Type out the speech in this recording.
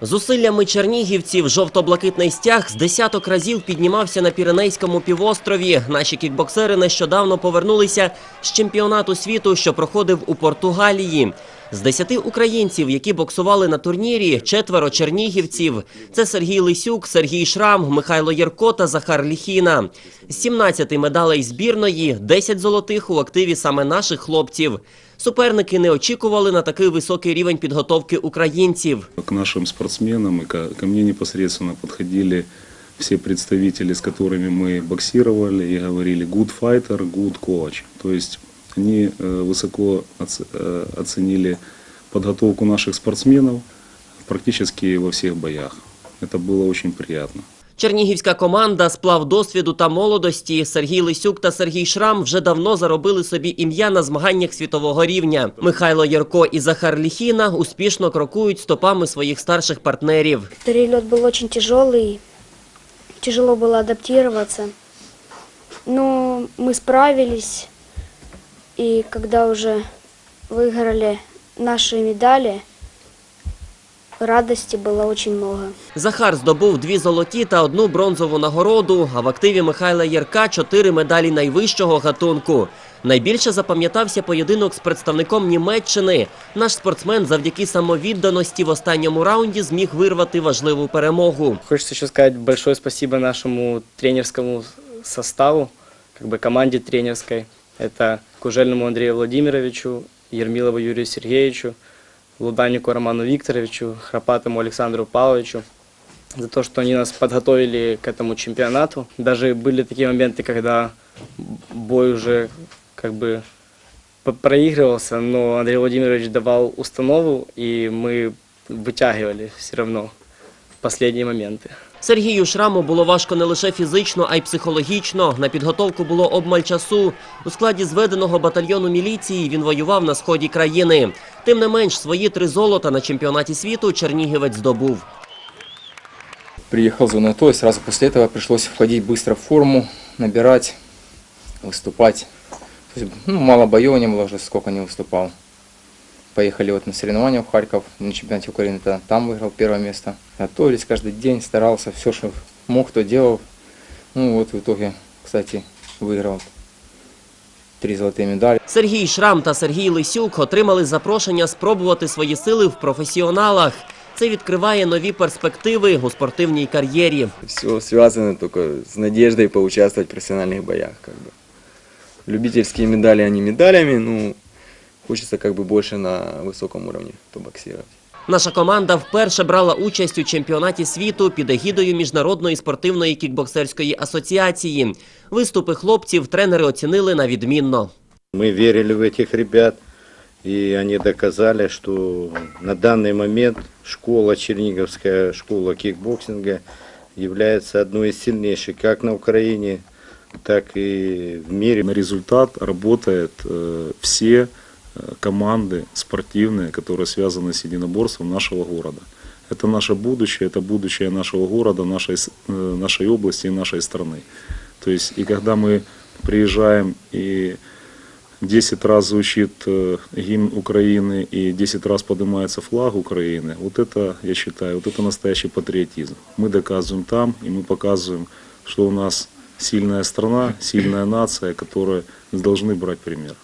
Зусиллями чернігівців жовто-блакитний стяг з десяток разів піднімався на Піренейському півострові. Наші кікбоксери нещодавно повернулися з чемпіонату світу, що проходив у Португалії. З десяти українців, які боксували на турнірі, четверо чернігівців. Це Сергій Лисюк, Сергій Шрам, Михайло Єрко та Захар Ліхіна. З 17 медалей збірної, 10 золотих у активі саме наших хлопців. Суперники не очікували на такий високий рівень підготовки українців. К нашим спортсменам и ко, мне непосредственно подходили все представители, с которыми мы боксировали и говорили good fighter, good coach. То есть они э, высоко оц- э, оценили подготовку наших спортсменов практически во всех боях. Это было очень приятно. Чернігівська команда сплав досвіду та молодості. Сергій Лисюк та Сергій Шрам вже давно заробили собі ім'я на змаганнях світового рівня. Михайло Ярко і Захар Ліхіна успішно крокують стопами своїх старших партнерів. Перелет был очень тяжелый, тяжело было адаптироваться. Но мы справились, и когда уже выиграли наши медали, радости было очень много. Захар здобув дві золоті та одну бронзову нагороду, а в активі Михайла Ярка чотири медалі найвищого гатунку. Найбільше запам'ятався поєдинок з представником Німеччини. Наш спортсмен завдяки самовідданості в останньому раунді зміг вирвати важливу перемогу. Хочется еще сказать большое спасибо нашему тренерскому составу, как бы команде тренерской. Это Кужельному Андрею Владимировичу, Ермилову Юрию Сергеевичу, Луданнику Роману Викторовичу, Храпатому Александру Павловичу за то, что они нас подготовили к этому чемпионату. Даже были такие моменты, когда бой уже как бы проигрывался, но Андрей Владимирович давал установу, и мы вытягивали все равно в последние моменты. Сергію Шраму було важко не лише фізично, а й психологічно. На підготовку було обмаль часу. У складі зведеного батальйону міліції він воював на сході країни. Тим не менш, свої три золота на чемпіонаті світу Чернігівець здобув. Приехал в зону АТО, и сразу после этого пришлось входить быстро в форму, набирать, выступать. То есть, ну, мало боев не было уже, сколько не выступал. Поехали вот на соревнования в Харьков, на чемпионате Украины, тогда там выиграл первое место. Готовились каждый день, старался, все, что мог, то делал. Ну вот в итоге, кстати, выиграл три золотые медали. Сергій Шрам та Сергій Лисюк отримали запрошення спробувати свої сили в професіоналах. Це відкриває нові перспективи у спортивній кар'єрі. Все связано только с надеждой поучаствовать в профессиональных боях. Как бы. Любительские медали, они медалями, ну, хочется как бы больше на высоком уровне побоксировать. Наша команда вперше брала участь у чемпіонаті світу під егідою Міжнародної спортивної кікбоксерської асоціації. Виступи хлопців тренери оцінили на відмінно. Мы верили в этих ребят, и они доказали, что на данный момент школа, Черниговская школа кикбоксинга является одной из сильнейших как на Украине, так и в мире. На результат работают э, все э, команды спортивные, которые связаны с единоборством нашего города. Это наше будущее, это будущее нашего города, нашей, с- э, нашей области и нашей страны. То есть, и когда мы приезжаем и 10 раз звучит э, гимн Украины и 10 раз поднимается флаг Украины, вот это, я считаю, вот это настоящий патриотизм. Мы доказываем там, и мы показываем, что у нас сильная страна, сильная нация, которая должны брать пример.